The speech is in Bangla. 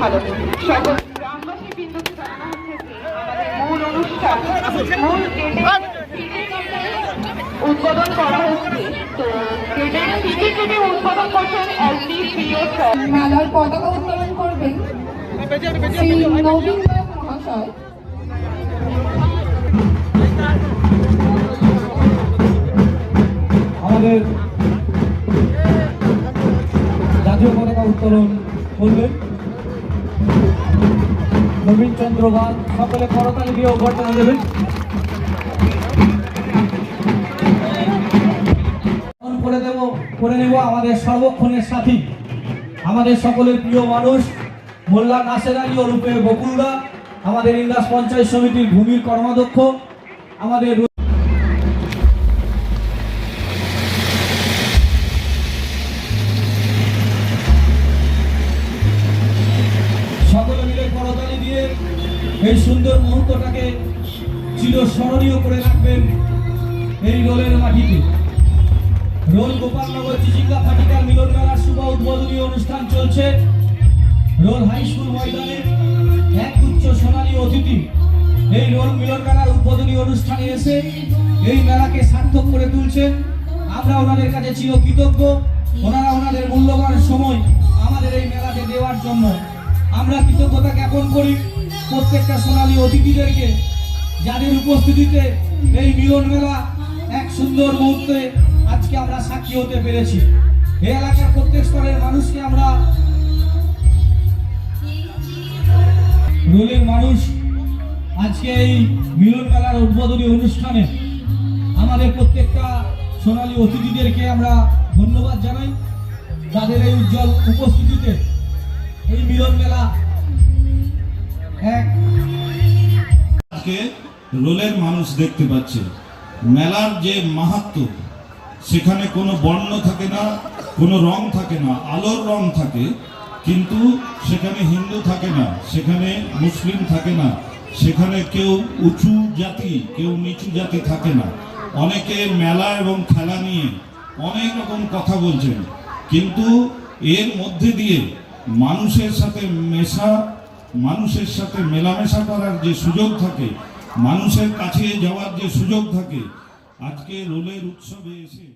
ভালো সকল গ্রামবাসী বিন্দুকে জানানো হচ্ছে যে আমাদের মূল অনুষ্ঠান মূল গেটে উদ্বোধন করা হচ্ছে। তো গেটের সিটি গেটে উদ্বোধন করছেন এলডি পিও স্যার। মেলার পতাকা উত্তোলন করবেন শ্রী নবীন মহাশয়। আমাদের জাতীয় পতাকা উত্তোলন করবেন। নবীন চন্দ্র বাগ সকলে করতালি দিয়ে অভ্যর্থনা দেবেন। করে দেব, করে নেব আমাদের সর্বক্ষণের সাথী। আমাদের সকলের প্রিয় মানুষ, মোল্লা নাসের আলী ওরূপে বকুলদা, আমাদের ইন্দাস পঞ্চায়েত সমিতির ভূমির কর্মাধ্যক্ষ, আমাদের এই সুন্দর মুহূর্তটাকে চিরস্মরণীয় করে রাখবেন এই রোলের মাটিতে। রোল গোপালনগর চিচিঙ্গা ফাটিকার মিলন মেলার শুভ উদ্বোধনী অনুষ্ঠান চলছে। রোল হাই স্কুল ময়দানে এক উচ্চ সোনালী অতিথি। এই রোল মিলন মেলার উদ্বোধনী অনুষ্ঠানে এসে এই মেলাকে সার্থক করে তুলছেন। আমরা ওনাদের কাছে চিরকৃতজ্ঞ। ওনারা ওনাদের মূল্যবান সময় আমাদের এই মেলাতে দেওয়ার জন্য আমরা কৃতজ্ঞতা জ্ঞাপন করি। প্রত্যেকটা সোনালী অতিথিদেরকে যাদের উপস্থিতিতে এই মিলন মেলা এক সুন্দর মুহূর্তে আজকে আমরা সাক্ষী হতে পেরেছি। এই এলাকার প্রত্যেক স্তরের মানুষকে আমরা রোলের মানুষ আজকে এই মিলন মেলার উদ্বোধনী অনুষ্ঠানে আমাদের প্রত্যেকটা সোনালী অতিথিদেরকে আমরা ধন্যবাদ জানাই। যাদের এই উজ্জ্বল উপস্থিতিতে এই মিলন মেলা এক আজকে রোলের মানুষ দেখতে পাচ্ছে। মেলার যে মাহাত্ম সেখানে কোনো বর্ণ থাকে না, কোনো রং থাকে না, আলোর রং থাকে, কিন্তু সেখানে হিন্দু থাকে না, সেখানে মুসলিম থাকে না, সেখানে কেউ উঁচু জাতি, কেউ নিচু জাতি থাকে না। অনেকে মেলা এবং খেলা নিয়ে অনেক রকম কথা বলছেন, কিন্তু এর মধ্যে দিয়ে মানুষের সাথে মেশা, মানুষের সাথে মেলামেশা করার যে সুযোগ থাকে, মানুষের কাছে যাওয়ার যে সুযোগ থাকে আজকে রোলের উৎসবে এসে